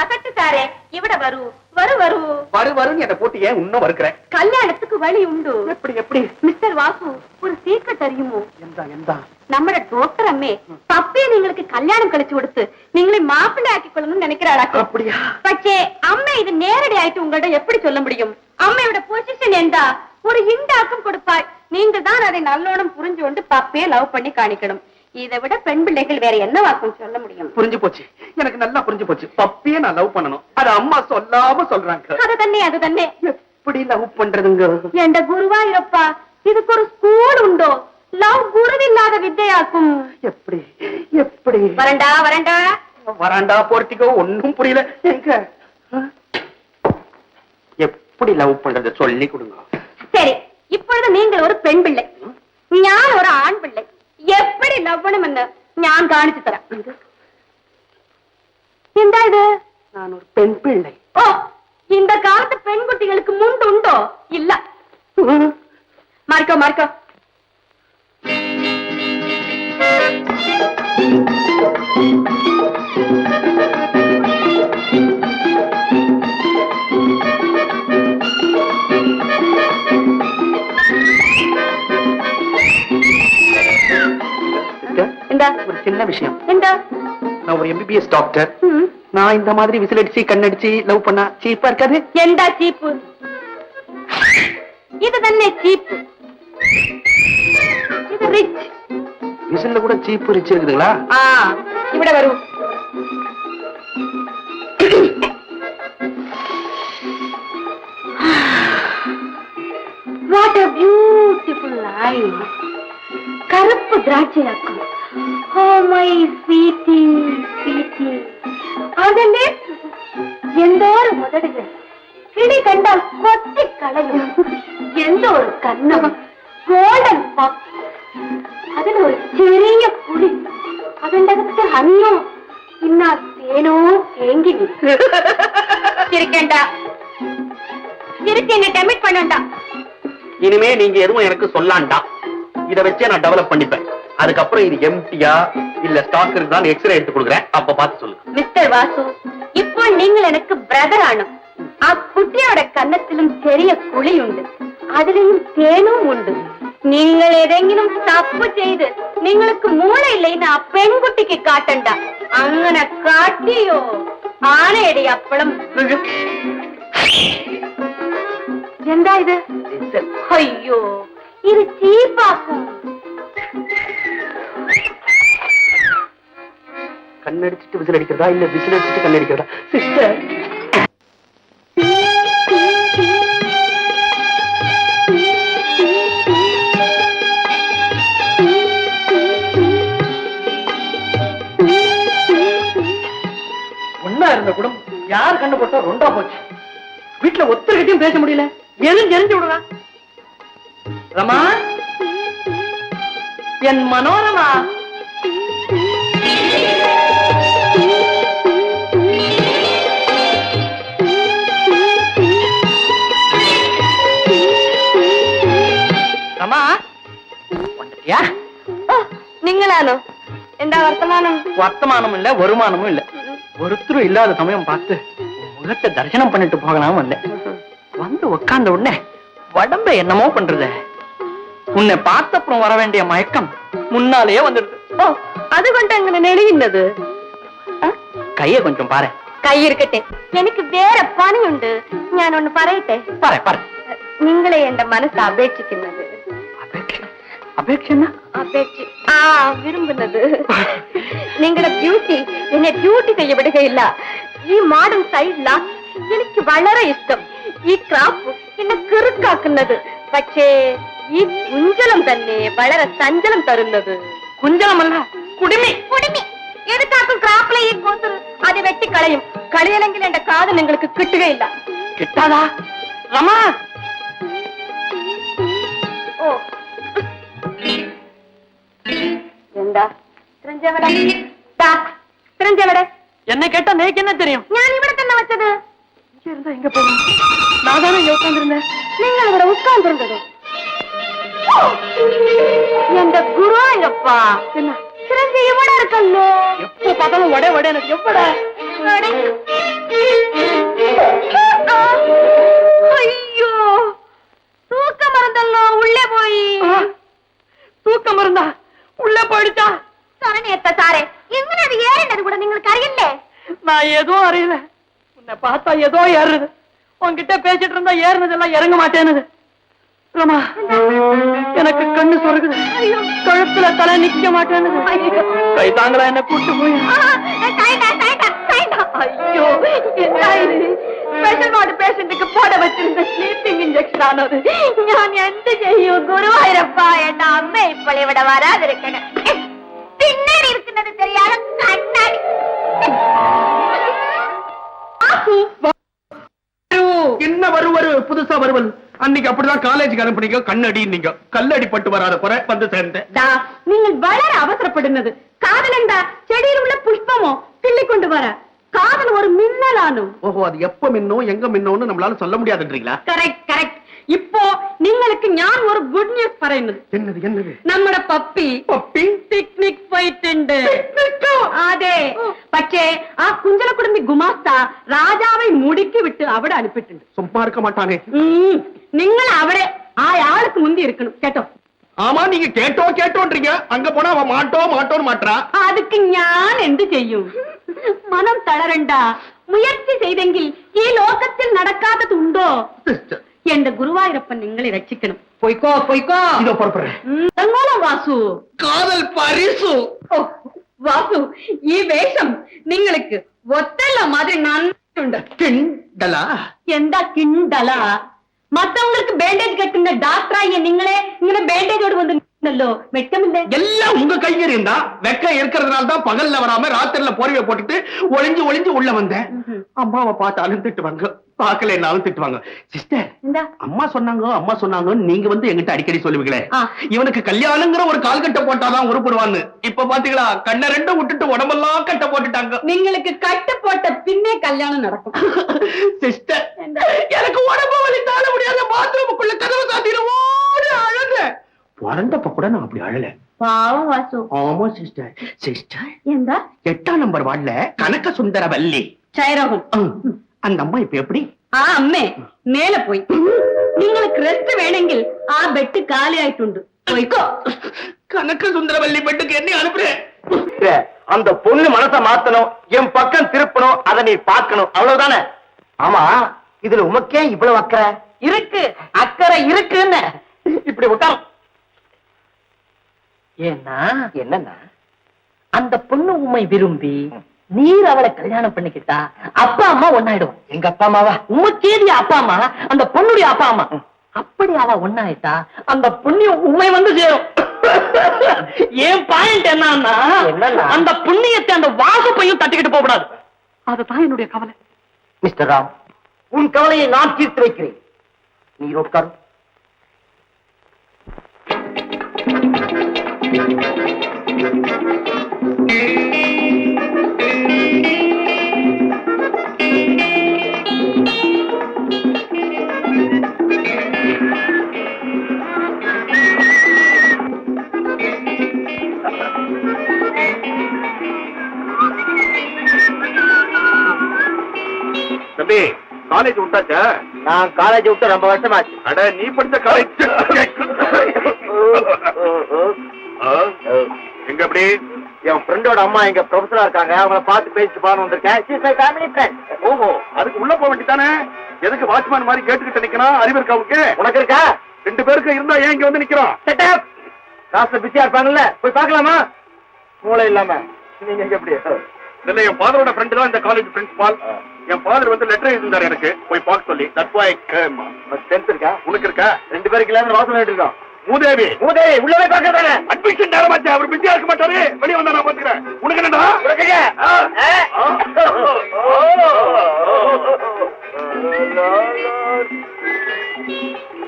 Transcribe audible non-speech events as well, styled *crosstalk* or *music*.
அசட்டுட்டாரே இவட வரு வரு வரு. வரு வருன்னு என்ன போட்டு ஏன் இன்னும் வருக்கிறேன்? கல்யாணத்துக்கு வழி உண்டு. எப்படி எப்படி? மிஸ்டர் வாசு ஒரு சீக்கிரம் தெரியுமோ நம்ம டாக்டர் அம்மே பப்பே நீங்களுக்கு கல்யாணம் கழிச்சு கொடுத்து நீங்களே மாப்பிள்ளை ஆக்கி கொள்ளணும்னு நினைக்கிறாடா அப்படியா? பச்சே அம்மா இது நேரடி ஆயிட்டு உங்கள்ட்ட எப்படி சொல்ல முடியும்? அம்மா அம்மையோட பொசிஷன் எந்தா ஒரு இண்டாக்கம் கொடுப்பாய் நீங்க தான் அதை நல்லோடம் புரிஞ்சு கொண்டு பப்பே லவ் பண்ணி காணிக்கணும். இதை விட பெண் பிள்ளைகள் வேற என்ன வாக்கும் சொல்ல முடியும்? புரிஞ்சு போச்சு. எனக்கு நல்லா புரிஞ்சு போச்சு. பப்பியே நான் லவ் பண்ணணும். அது அம்மா சொல்லாம சொல்றாங்க. அது தண்ணே அது தண்ணே எப்படி லவ் பண்றதுங்க? என்ட குருவா இருப்பா? இதுக்கு ஒரு ஸ்கூல் உண்டோ? லவ் குரு இல்லாத வித்தையாக்கும். எப்படி எப்படி? வரண்டா வரண்டா. வராண்டா போர்த்திக்கோ. ஒன்னும் புரியல. எங்க? எப்படி லவ் பண்றது சொல்லி கொடுங்க. சரி இப்பொழுது நீங்கள் ஒரு பெண் பிள்ளை. நான் ஒரு ஆண் பிள்ளை. ലവണമെന്ന് ഞാൻ കാണിച്ചു തരാം എന്താ ഇത് நான் ஒரு பெண் பிள்ளை ഓ இந்த காலத்து பெண்குட்டிகளுக்கு முண்டுண்டோ இல்ல മാറിക്കോ മാറിക്കോ எம்பிபிஎஸ் டாக்டர் நான் இந்த மாதிரி விசில் அடிச்சு கண்ணடிச்சு லவ் பண்ணா சீப்பா இருக்காது? எந்த சீப்பு? இது தானே சீப்பு? இது ரிச் விசில்ல கூட சீப்பு ரிச் இருக்குதுங்களா? ஆ இவிட வரும். What a beautiful life. கருப்பு திராட்சை அக்கம் ஓ oh மை ஸ்வீட் அதென்ன எந்த ஒரு முதடுகள் கிளி கண்டால் கொத்தி களையும். எந்த ஒரு கண்ணம் கோல்டன் பப் அதில் ஒரு சிறிய புலி. அதண்டகத்து அன்னோ இன்னா தேனோ தேங்கி இருக்கேண்டா இருக்கு என்ன டெமிட் பண்ணண்டா. இனிமே நீங்க எதுவும் எனக்கு சொல்லாண்டா. இதை வச்சே நான் டெவலப் பண்ணிப்பேன். அதுக்கப்புறம் இது எம்டியா இல்ல ஸ்டாக் இருக்குதான் எக்ஸ்ரே எடுத்து கொடுக்குறேன் அப்ப பார்த்து சொல்லுங்க മിസ്റ്റർ വാസു ഇപ്പോൾ നിങ്ങൾ എനിക്ക് ബ്രദർ ആണ് ആ കുട്ടിയുടെ കന്നത്തിലും ചെറിയ കുളിയുണ്ട് അതിലും തേനും ഉണ്ട് നിങ്ങൾ ഏതെങ്കിലും തപ്പ് ചെയ്ത് നിങ്ങൾക്ക് മൂളയില്ലെന്ന് ആ പെൺകുട്ടിക്ക് കാട്ടണ്ട അങ്ങനെ കാട്ടിയോ ആനയുടെ അപ്പളം വീഴും എന്താ ഇത് അയ്യോ ഇത് ചീപ്പാക്കും கண்ணடிச்சிட்டு விசில் அடிக்கிறதா? இல்ல விசில் அடிச்சிட்டு கண்ணடிக்கிறதா? சிஸ்டர்! ஒன்னா இருந்த கூட யார் கண்ணு போட்டா ரொண்டா போச்சு. வீட்டுல ஒத்தர்கிட்டயும் பேச முடியல. எதுவும் தெரிஞ்சு விடுறா. ரமா? என் மனோரமா? നിങ്ങളാണോ എന്താ വർത്തമാനം வர்த்தமானமும் இல்ல வருமானமும் இல்ல ஒருத்தரும் இல்லாத சமயம் பார்த்து உன் முகத்தை தரிசனம் பண்ணிட்டு போகலாம் வந்தேன் வந்து உட்கார்ந்த உடனே உடம்ப என்னமோ பண்றது உன்னை பார்த்தப்புறம் வர வேண்டிய மயக்கம் முன்னாலேயே வந்துடுது ഓ അതുകൊണ്ട് അങ്ങനെ നെളിയുന്നത് கைய கொஞ்சம் பாரு കൈ ഇരിക്കട്ടെ എനിക്ക് വേറെ പണിയുണ്ട് ഞാൻ ഒന്ന് പറയട്ടെ பாரு பாரு നിങ്ങളെ എന്റെ മനസ്സ് അപേക്ഷിക്കുന്നത് அபேட்சை அபேட்சைன்னா അപേക്ഷ ആ വിരുമ്പുന്നത് നിങ്ങളുടെ ബ്യൂട്ടി എന്നെ ഡ്യൂട്ടി ചെയ്യ വിടുകയില്ല ഈ മോഡേൺ സ്റ്റൈലില എനിക്ക് വളരെ ഇഷ്ടം ഈ ക്രാഫ് എന്നെ കിറുക്കാക്കുന്നത് പക്ഷേ ഈ കുഞ്ചലം തന്നെ വളരെ സഞ്ചലം തരുന്നത് குஞ்சலம் அல்ல குடிமி കുടുമി എടുത്താക്കും ക്രാപ്പിലെ ഈ കൂസർ അത് വെട്ടിക്കളയും കളിയല്ലെങ്കിൽ എന്റെ കാത് നിങ്ങൾക്ക് കിട്ടുകയില്ല கிட்டாதா ரமா എന്താ എന്നെ കേട്ട നിനക്ക് എന്നെ തരും ഞാൻ ഇവിടെ തന്നെ വെച്ചത് നാദാണ് ഇങ്ങനെ ഉட்கார்ந்திருந்தேன் നിങ്ങൾ ഇവിടെ ഉட்கார்ந்திருந்தത് എന്റെ ഗുരു എങ്കപ്പാ എന്നാ ചിരഞ്ജി ഇവിടെ ഇരിക്കല്ലോ എപ്പോ പതവും വടേ വടേ എവിടെ അയ്യോ തൂക്കം മറന്നല്ലോ ഉള്ളേ പോയി തൂക്കം മറന്നാ உள்ள போயிடுச்சா? சரணேத்த சாரே எங்கன அது ஏறினது கூட உங்களுக்கு அறியல நான் ஏதோ அறியல. உன்னை பார்த்தா ஏதோ ஏறுது. உன்கிட்ட பேசிட்டு இருந்தா ஏறினதெல்லாம் இறங்க மாட்டேனுது. பிரமா எனக்கு கண்ணு சொருகுது. கழுத்துல தலை நிக்க மாட்டேன்னு கை தாங்களா என்ன கூட்டு போய். സ്പെഷ്യൽ വാർഡ് പേഷ്യന്റിക്ക് പോട വെച്ചിരുന്ന സ്ലീപ്പിംഗ് ഇഞ്ചക്ഷൻ ആണത് ഞാൻ എന്ത് ചെയ്യൂ ഗുരുവായൂരപ്പ എന്റെ അമ്മ ഇപ്പോൾ ഇവിടെ വരാതിരിക്കണം പിന്നീട് ഇരിക്കുന്നത് தெரியாத കണ്ണാടി என்ன வருவரு புதுசா வருவல் அன்னைக்கு அப்படிதான் காலேஜுக்கு அனுப்புனீங்க கண்ணடி நீங்க கல்லடி பட்டு வராத குறை வந்து சேர்ந்தேன் ദാ, നിങ്ങൾ വളരെ അവസരപ്പെടുന്നത് കാതലെന്താ ചെടിയിലുള്ള പുഷ്പമോ കിള്ളിക്കൊണ്ട് വര കാതൽ ഒരു മിന്നലാണോ ஓஹோ அது எப்ப மின்னோ எங்க மின்னோன்னு நம்மளால சொல்ல முடியாதுன்றீங்களா കറക്റ്റ് കറക്റ്റ് ഇപ്പോ നിങ്ങൾക്ക് ഞാൻ ഒരു ഗുഡ് ന്യൂസ് പറയുന്നത് என்னது என்னது നമ്മുടെ പപ്പി பப்பி പിക്നിക് പോയിട്ടുണ്ട് അതെ പക്ഷേ ആ കുഞ്ചലക്കുടുംബി ഗുമാസ്ത രാജാവെ മുടുക്കി വിട്ട് അവിടെ അനുപ്പിട്ടുണ്ട് சும்மா இருக்க மாட்டானே ഉം, നിങ്ങൾ അവിടെ ആ ആൾക്ക് മുന്തി ഇരിക്കണം കേട്ടോ ஆமா நீங்க கேட்டோ கேட்டோன்றீங்க. அங்க போனா அவ மாட்டோ மாட்டோன்னு மாட்டா அதுக்கு ஞான் என்று செய்யும். மனம் தளரண்டா? முயற்சி செய்தெங்கில் ஈ லோகத்தில் நடக்காதது உண்டோ? எந்த குருவாயிரப்பன் நீங்களை ரட்சிக்கணும். பொய்க்கோ பொய்க்கோ. இதோ புறப்படுறேன். வாசு. காதல் பரிசு. வாசு ஈ வேஷம் நீங்களுக்கு ஒத்தல்ல மாதிரி நான் கிண்டலா எந்த கிண்டலா എന്താ കിണ്ടല മറ്റവങ്ങൾക്ക് ബാൻഡേജ് കെട്ടുന്ന ഡാക്ടറായ നിങ്ങളെ ഇങ്ങനെ நல்லோ வெட்கம் எல்லாம் உங்க கையறியும் இருந்தா வெக்கம் இருக்கிறதுனால தான் பகல்ல வராம ராத்திரில போர்வையை போட்டுட்டு ஒளிஞ்சு ஒளிஞ்சு உள்ள வந்தேன். அம்மாவை பார்த்தாலும் திட்டுவாங்க பார்க்கல என்னாலும் திட்டுவாங்க சிஸ்டர் அம்மா சொன்னாங்க அம்மா சொன்னாங்க நீங்க வந்து எங்கிட்ட அடிக்கடி சொல்லுவீங்களே. இவனுக்கு கல்யாணங்கிற ஒரு கால்கட்ட போட்டாதான் உருப்படுவான்னு. இப்ப பாத்தீங்களா கண்ணை ரெண்டும் விட்டுட்டு உடம்பெல்லாம் கட்ட போட்டுட்டாங்க. நீங்களுக்கு கட்ட போட்ட பின்னே கல்யாணம் நடக்கும். *laughs* சிஸ்டர் எனக்கு உடம்பு வலி தாழ முடியாத. பாத்ரூமுக்குள்ள கதவை சாத்திடுவோம் அழகு பிறந்தப்ப கூட நான் அப்படி அழல. பாவம் வாசு. ஆமா சிஸ்டர் சிஸ்டர் எந்த எட்டாம் நம்பர் வார்டுல கனக சுந்தர வள்ளி சைரோகம் அந்த அம்மா இப்ப எப்படி? ஆ அம்மே மேல போய். நீங்களுக்கு ரெஸ்ட் வேணுங்கில் ஆ பெட்டு காலி ஆயிட்டுண்டு. போய்க்கோ கனக சுந்தரவல்லி பெட்டுக்கு என்ன அனுப்புறேன் அந்த பொண்ணு மனச மாத்தணும் என் பக்கம் திருப்பணும் அதை நீ பார்க்கணும். அவ்வளவுதானே? ஆமா இதுல உமக்கே இவ்வளவு அக்கறை? இருக்கு அக்கறை இருக்குன்னு. இப்படி உட்கார். ஏன்னா என்னன்னா? அந்த பொண்ணு உண்மை விரும்பி நீர் அவளை கல்யாணம் பண்ணிக்கிட்டா அப்பா அம்மா ஒன்னாயிடும் எங்க அப்பா அம்மாவா? உமக்கேதி அப்பா அம்மா அந்த பொண்ணுடைய அப்பா அம்மா. அப்படி அவ ஒன்னாயிட்டா அந்த புண்ணியம் உண்மை வந்து சேரும். ஏன் பாயிண்ட் என்னன்னா அந்த புண்ணியத்தை அந்த வாசப்பையும் தட்டிக்கிட்டு போக கூடாது அதுதான் என்னுடைய கவலை. மிஸ்டர் ராம் உன் கவலையை நான் தீர்த்து வைக்கிறேன். நீ உட்கார். தம்பி காலேஜ் விட்டாச்சா? நான் காலேஜ் விட்டு ரொம்ப வருஷமாச்சு. அட நீ படிச்ச காலேஜ் எங்க அப்படி? என் ஃப்ரெண்டோட அம்மா எங்க ப்ரொஃபஸரா இருக்காங்க. அவங்கள பார்த்து பேசிட்டு போகணும் வந்திருக்கேன். ஃபேமிலி ஃப்ரெண்ட் ஓஹோ அதுக்கு உள்ள போக வேண்டியதானே எதுக்கு வாட்ச்மேன் மாதிரி கேட்டுக்கிட்டு நிக்கணும்? அறிவு இருக்கா உனக்கு? உனக்கு இருக்கா? ரெண்டு பேருக்கு இருந்தா ஏன் இங்க வந்து நிக்கிறோம்? செட்டப் கிளாஸ்ல பிஸியா இருப்பாங்கல்ல. போய் பார்க்கலாமா? மூளை இல்லாம. நீங்க எங்க எப்படி? இதுல என் ஃபாதரோட ஃப்ரெண்டு தான் இந்த காலேஜ் பிரின்சிபால் என் ஃபாதர் வந்து லெட்டர் எழுதிருந்தார் எனக்கு போய் பார்க்க சொல்லி தட் பாய் கேம் டென்த் இருக்கா உனக்கு இருக்கா ரெண்டு பேருக்கு இல்லாம வாசல் இருக்கோம் மூதேவி மூதேவி உள்ளவே பார்க்க தானே அட்மிஷன் நேரம் ஆச்சு அவர் பிஸியா இருக்க மாட்டாரு வெளியே வந்தா நான் பாத்துக்கிறேன் உனக்கு என்னடா உனக்கு